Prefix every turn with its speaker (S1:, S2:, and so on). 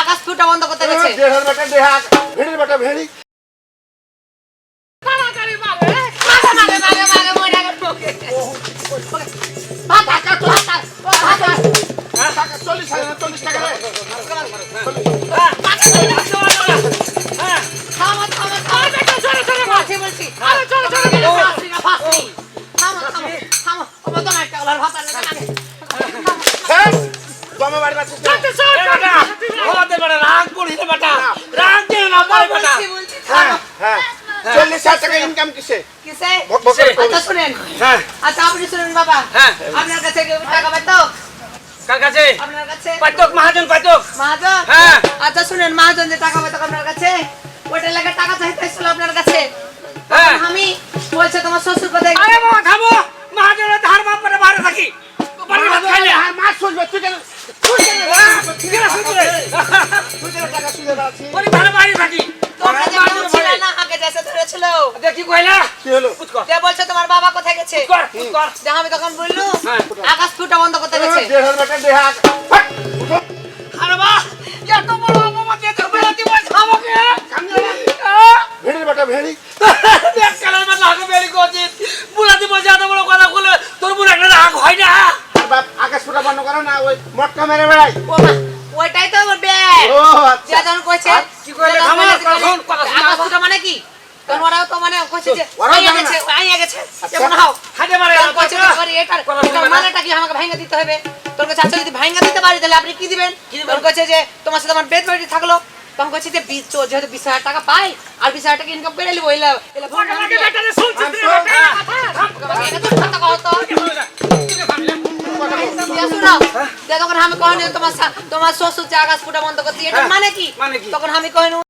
S1: আকাশ ফুটা বন্ধ করতে গেছে।
S2: দেড় বেটা দেহা ভেড়ির বেটা ভেড়ি।
S1: মরে
S2: চল্লিশ হাজার টাকা ইনকাম কিসে
S1: কিসে
S2: ভক ভক করে
S1: আচ্ছা শুনেন আচ্ছা আপনি শুনেন বাবা। আপনার কাছে টাকা পাইতো
S3: কার কাছে
S1: আপনার কাছে
S3: পাইতক মহাজন পাইতক
S1: মহাজন
S3: হ্যাঁ।
S1: আচ্ছা শুনেন মহাজন যে টাকা পাইতো আপনার কাছে ওইটা লাগে টাকা চাইতে আপনার কাছে
S3: হ্যাঁ
S1: আমি বলছে তোমার শ্বশুর কোথায়
S3: আরে বাবা থামো মহাজনের
S1: তোমার বাবা কোথায় গেছে? আমি তখন বললু
S3: হ্যাঁ।
S1: আকাশ ফুটা বন্ধ করতে গেছে।
S2: উঠো।
S3: আরে বাহ এত বড় অপমান দিয়ে তো বেলাতি বল খাব কে
S2: ভেড়ির বেটা ভেড়ি।
S3: দেখ কালার মা লাগে বেরি কোজিত বুলাতি বসে এত বড় কথা বলে তোর বুড়া একটা রাগ হয় না?
S2: বাপ আকাশ ফুটা বন্ধ করো না ওই মটকা মেরে বেড়াই।
S1: ও মা ওইটাই তো বলবে
S2: ও আচ্ছা
S1: তখন কইছে
S3: কি কইলে?
S1: যে তখন
S3: কথা।
S1: মানে কি তখন ওরাও তো মানে কইছে যে
S2: ওরাও
S1: আইয়া। গেছে আইয়া গেছে
S2: আচ্ছা।
S1: যেমন হাও
S3: হাতে মারে
S1: তখন কইছে আরে
S3: শুনবে
S1: মানেটা কি আমাকে ভাঙা দিতে হবে তোর কাছে আচ্ছা যদি ভাঙা দিতে পারি তাহলে আপনি কি দিবেন
S3: কি দিবেন?
S1: তখন কইছে যে তোমার সাথে আমার বেদ বাড়ি থাকল তখন কইছে যে বিশ যেহেতু বিশ হাজার টাকা পাই আর বিশ হাজার টাকা ইনকাম করে নিবো এলা এলা তখন আমি কহিনি তোমার তোমার শ্বশুর যে আকাশ ফুটা বন্ধ করছি এটা
S3: হ্যাঁ,
S1: মানে
S3: মানে কি?
S1: তখন আমি কহিনু